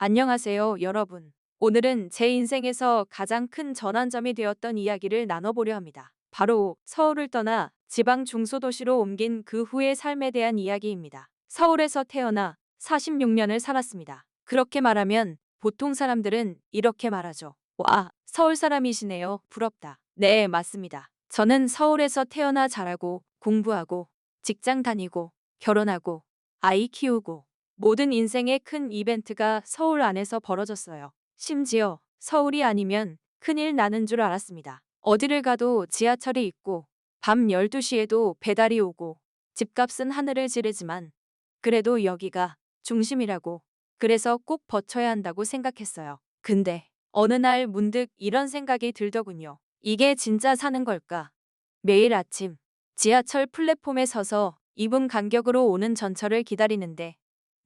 안녕하세요, 여러분. 오늘은 제 인생에서 가장 큰 전환점이 되었던 이야기를 나눠보려 합니다. 바로 서울을 떠나 지방 중소도시로 옮긴 그 후의 삶에 대한 이야기입니다. 서울에서 태어나 46년을 살았습니다. 그렇게 말하면 보통 사람들은 이렇게 말하죠. 와, 서울 사람이시네요. 부럽다. 네, 맞습니다. 저는 서울에서 태어나 자라고 공부하고 직장 다니고 결혼하고 아이 키우고 모든 인생의 큰 이벤트가 서울 안에서 벌어졌어요. 심지어 서울이 아니면 큰일 나는 줄 알았습니다. 어디를 가도 지하철이 있고 밤 12시에도 배달이 오고 집값은 하늘을 지르지만 그래도 여기가 중심이라고 그래서 꼭 버텨야 한다고 생각했어요. 근데 어느 날 문득 이런 생각이 들더군요. 이게 진짜 사는 걸까? 매일 아침 지하철 플랫폼에 서서 2분 간격으로 오는 전철을 기다리는데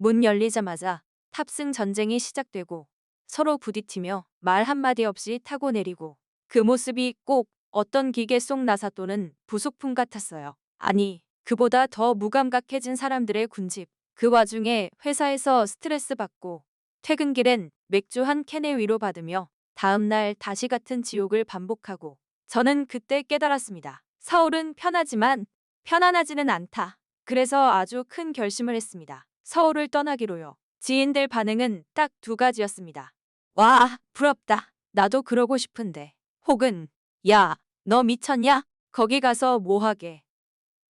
문 열리자마자 탑승 전쟁이 시작되고 서로 부딪히며 말 한마디 없이 타고 내리고 그 모습이 꼭 어떤 기계 속 나사 또는 부속품 같았어요. 아니, 그보다 더 무감각해진 사람들의 군집. 그 와중에 회사에서 스트레스 받고 퇴근길엔 맥주 한 캔의 위로 받으며 다음날 다시 같은 지옥을 반복하고 저는 그때 깨달았습니다. 서울은 편하지만 편안하지는 않다. 그래서 아주 큰 결심을 했습니다. 서울을 떠나기로요. 지인들 반응은 딱 두 가지였습니다. 와, 부럽다. 나도 그러고 싶은데. 혹은, 야, 너 미쳤냐? 거기 가서 뭐 하게?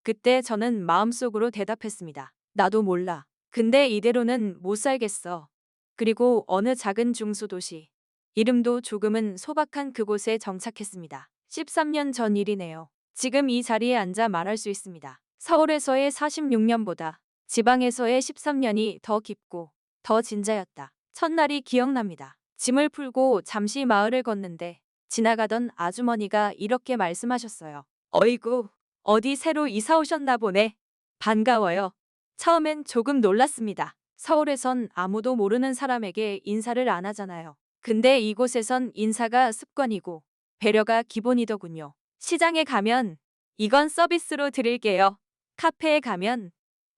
그때 저는 마음속으로 대답했습니다. 나도 몰라. 근데 이대로는 못 살겠어. 그리고 어느 작은 중소도시. 이름도 조금은 소박한 그곳에 정착했습니다. 13년 전 일이네요. 지금 이 자리에 앉아 말할 수 있습니다. 서울에서의 46년보다 지방에서의 13년이 더 깊고 더 진자였다. 첫날이 기억납니다. 짐을 풀고 잠시 마을을 걷는데 지나가던 아주머니가 이렇게 말씀하셨어요. 어이구, 어디 새로 이사 오셨나 보네. 반가워요. 처음엔 조금 놀랐습니다. 서울에선 아무도 모르는 사람에게 인사를 안 하잖아요. 근데 이곳에선 인사가 습관이고 배려가 기본이더군요. 시장에 가면 이건 서비스로 드릴게요. 카페에 가면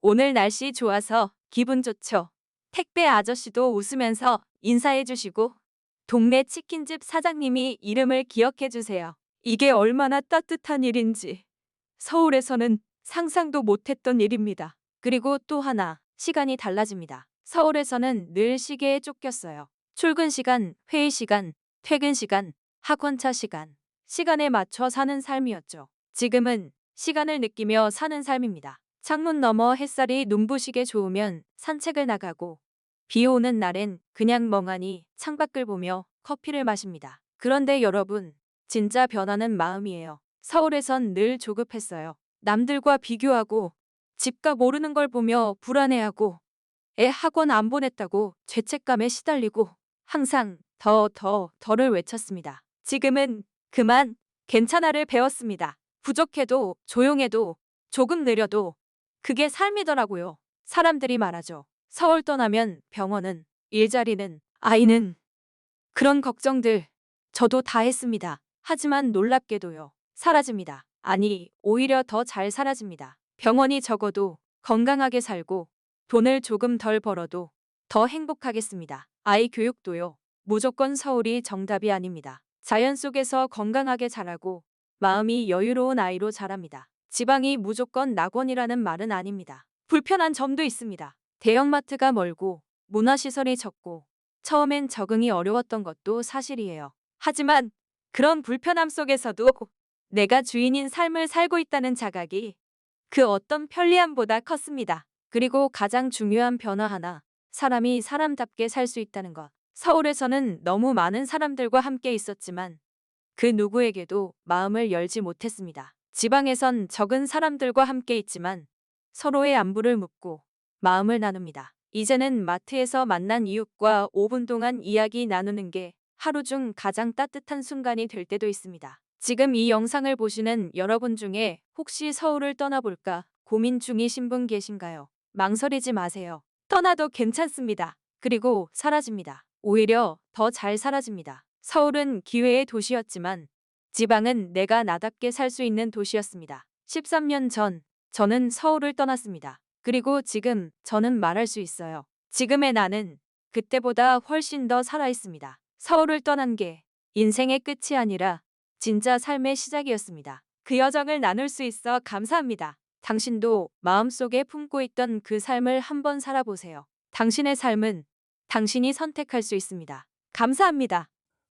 오늘 날씨 좋아서 기분 좋죠. 택배 아저씨도 웃으면서 인사해 주시고 동네 치킨집 사장님이 이름을 기억해 주세요. 이게 얼마나 따뜻한 일인지 서울에서는 상상도 못했던 일입니다. 그리고 또 하나 시간이 달라집니다. 서울에서는 늘 시계에 쫓겼어요. 출근 시간, 회의 시간, 퇴근 시간, 학원차 시간. 시간에 맞춰 사는 삶이었죠. 지금은 시간을 느끼며 사는 삶입니다. 창문 너머 햇살이 눈부시게 좋으면 산책을 나가고 비 오는 날엔 그냥 멍하니 창밖을 보며 커피를 마십니다. 그런데 여러분, 진짜 변화는 마음이에요. 서울에선 늘 조급했어요. 남들과 비교하고 집값 오르는 걸 보며 불안해하고 애 학원 안 보냈다고 죄책감에 시달리고 항상 더, 더, 더를 외쳤습니다. 지금은 그만, 괜찮아를 배웠습니다. 부족해도, 조용해도, 조금 느려도 그게 삶이더라고요. 사람들이 말하죠. 서울 떠나면 병원은, 일자리는, 아이는. 그런 걱정들 저도 다 했습니다. 하지만 놀랍게도요. 사라집니다. 아니, 오히려 더 잘 사라집니다. 병원이 적어도 건강하게 살고 돈을 조금 덜 벌어도 더 행복하겠습니다. 아이 교육도요. 무조건 서울이 정답이 아닙니다. 자연 속에서 건강하게 자라고 마음이 여유로운 아이로 자랍니다. 지방이 무조건 낙원이라는 말은 아닙니다. 불편한 점도 있습니다. 대형마트가 멀고 문화시설이 적고 처음엔 적응이 어려웠던 것도 사실이에요. 하지만 그런 불편함 속에서도 내가 주인인 삶을 살고 있다는 자각이 그 어떤 편리함보다 컸습니다. 그리고 가장 중요한 변화 하나, 사람이 사람답게 살 수 있다는 것. 서울에서는 너무 많은 사람들과 함께 있었지만 그 누구에게도 마음을 열지 못했습니다. 지방에선 적은 사람들과 함께 있지만 서로의 안부를 묻고 마음을 나눕니다. 이제는 마트에서 만난 이웃과 5분 동안 이야기 나누는 게 하루 중 가장 따뜻한 순간이 될 때도 있습니다. 지금 이 영상을 보시는 여러분 중에 혹시 서울을 떠나볼까 고민 중이신 분 계신가요? 망설이지 마세요. 떠나도 괜찮습니다. 그리고 사라집니다. 오히려 더 잘 사라집니다. 서울은 기회의 도시였지만 지방은 내가 나답게 살 수 있는 도시였습니다. 13년 전 저는 서울을 떠났습니다. 그리고 지금 저는 말할 수 있어요. 지금의 나는 그때보다 훨씬 더 살아있습니다. 서울을 떠난 게 인생의 끝이 아니라 진짜 삶의 시작이었습니다. 그 여정을 나눌 수 있어 감사합니다. 당신도 마음속에 품고 있던 그 삶을 한번 살아보세요. 당신의 삶은 당신이 선택할 수 있습니다. 감사합니다.